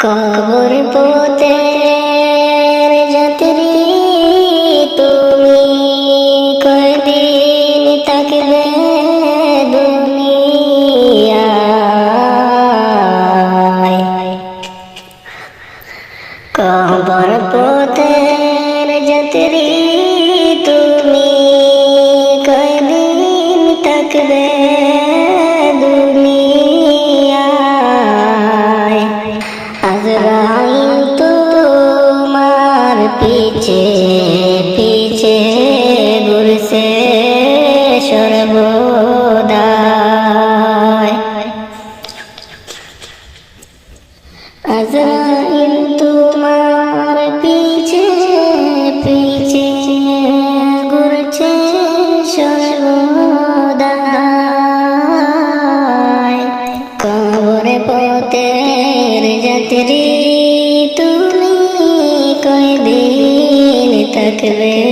কবর পোতে যাত্রী তুমি কদিন তাকবে কবর পোতে যাত্রী তুমি কদিন তাকবে পিছে ঘুরছে সর্বদায় আজরাইল তোমার পিছে পিছে গুরছে সর্বদায় কবর পথের যাত্রী இருக்குது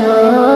हो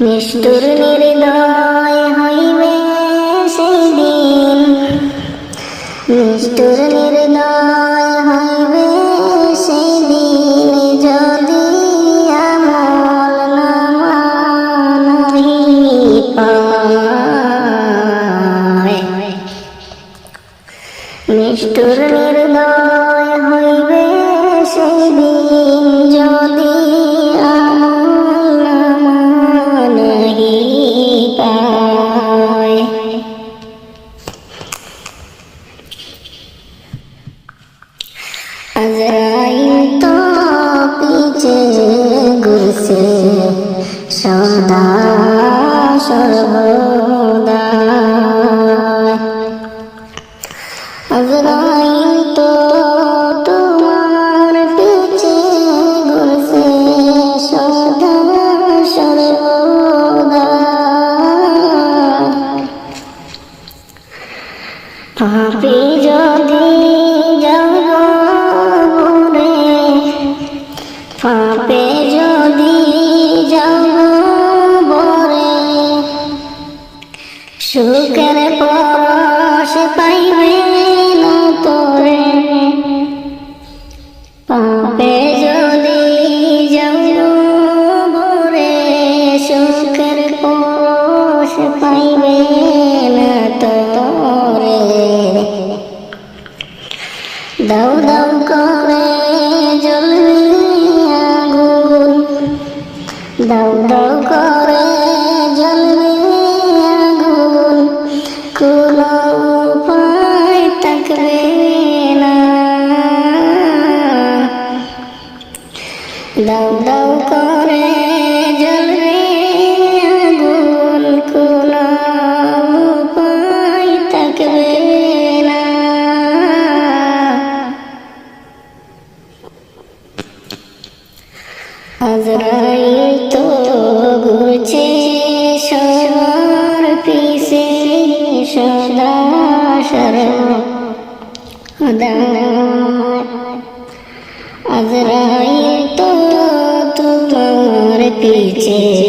নিষ্ঠুর নির্দয় হইবে সেই দিন নিষ্ঠুর নির্দয় হইবে সেই দিন যদি আমল নামানি নিষ্ঠুর নির্দয় হইবে সেই দিন সর্বদা সর্বদা। পরশ পাইবে। সর্বদা আজরাইল তো তোমার পিছে।